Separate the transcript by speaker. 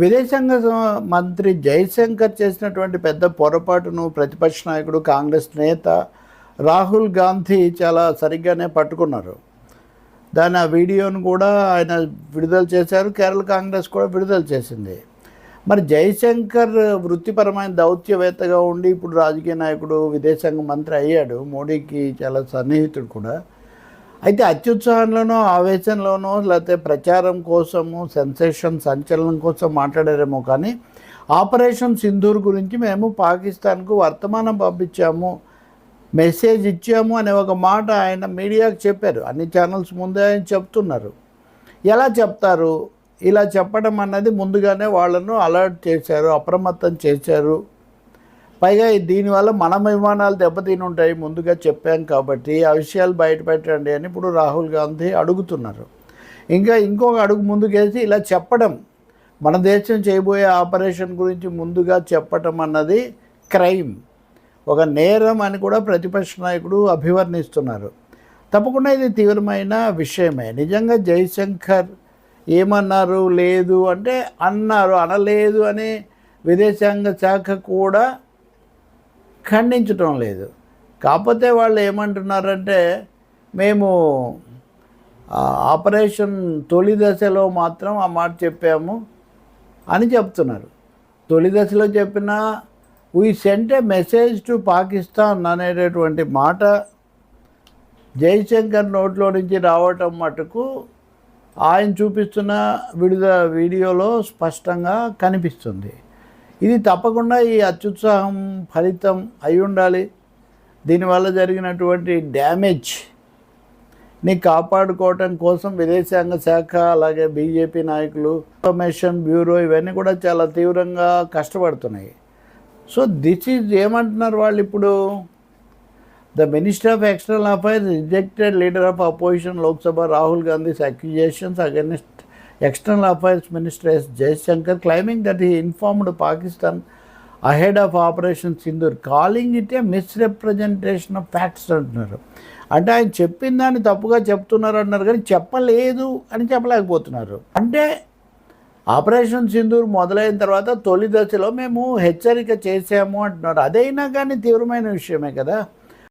Speaker 1: విదేశాంగ మంత్రి జైశంకర్ చేసినటువంటి పెద్ద పొరపాటును ప్రతిపక్ష నాయకుడు కాంగ్రెస్ నేత రాహుల్ గాంధీ చాలా సరిగ్గానే పట్టుకున్నారు. దాని ఆ వీడియోను కూడా ఆయన విడుదల చేశారు కేరళ కాంగ్రెస్ కూడా విడుదల చేసింది. మరి జైశంకర్ వృత్తిపరమైన దౌత్యవేత్తగా ఉండి ఇప్పుడు రాజకీయ నాయకుడు విదేశాంగ మంత్రి అయ్యాడు. మోడీకి చాలా సన్నిహితుడు కూడా. అయితే అత్యుత్సాహంలోనో ఆవేశంలోనో లేకపోతే ప్రచారం కోసము సెన్సేషన్ సంచలనం కోసం మాట్లాడారేమో కానీ ఆపరేషన్ సింధూర్ గురించి మేము పాకిస్తాన్కు వర్తమానం పంపించాము మెసేజ్ ఇచ్చాము అనే ఒక మాట ఆయన మీడియాకు చెప్పారు. అన్ని ఛానల్స్ ముందే ఆయన చెప్తున్నారు. ఎలా చెప్తారు? ఇలా చెప్పడం అన్నది ముందుగానే వాళ్ళను అలర్ట్ చేశారు అప్రమత్తం చేశారు. పైగా దీనివల్ల మన విమానాలు దెబ్బతిని ఉంటాయి ముందుగా చెప్పాం కాబట్టి. ఆ విషయాలు బయటపెట్టండి అని ఇప్పుడు రాహుల్ గాంధీ అడుగుతున్నారు. ఇంకా ఇంకొక అడుగు ముందుకేసి ఇలా చెప్పడం మన దేశం చేయబోయే ఆపరేషన్ గురించి ముందుగా చెప్పటం అన్నది క్రైమ్. ఒక నేరం అని కూడా ప్రతిపక్ష నాయకుడు అభివర్ణిస్తున్నారు. తప్పకుండా ఇది తీవ్రమైన విషయమే. నిజంగా జైశంకర్ ఏమన్నారు లేదు అంటే అన్నారు అనలేదు అని విదేశాంగ శాఖ కూడా ఖండించటం లేదు. కాకపోతే వాళ్ళు ఏమంటున్నారంటే మేము ఆపరేషన్ తొలి దశలో మాత్రం ఆ మాట చెప్పాము అని చెప్తున్నారు. తొలి దశలో చెప్పిన we sent a message to Pakistan అనేటటువంటి మాట జయశంకర్ నోట్లో నుంచి రావటం మటుకు ఆయన చూపిస్తున్న విడుదల వీడియోలో స్పష్టంగా కనిపిస్తుంది. ఇది తప్పకుండా ఈ అత్యుత్సాహం ఫలితం అయి ఉండాలి. దీనివల్ల జరిగినటువంటి డ్యామేజ్ని కాపాడుకోవటం కోసం విదేశాంగ శాఖ అలాగే బీజేపీ నాయకులు ఇన్ఫర్మేషన్ బ్యూరో ఇవన్నీ కూడా చాలా తీవ్రంగా కష్టపడుతున్నాయి. సో దిస్ ఈజ్ ఏమంటున్నారు వాళ్ళు ఇప్పుడు? The minister of external affairs rejected leader of opposition Lok Sabha Rahul Gandhi's accusations against external affairs minister S Jaishankar claiming that he informed Pakistan ahead of operation Sindoor calling it a misrepresentation of facts అంటున్నారు. అంటే ఆయన చెప్పిన దాన్ని తప్పుగా చెప్తున్నారు అన్నారు కానీ చెప్పలేదు అని చెప్పలేకపోతున్నారు. అంటే ఆపరేషన్ సింధూర్ మొదలైన తర్వాత తొలి దశలో మేము హెచ్చరిక చేసాము అంటున్నారు. అదైనా కానీ తీవ్రమైన విషయమే కదా?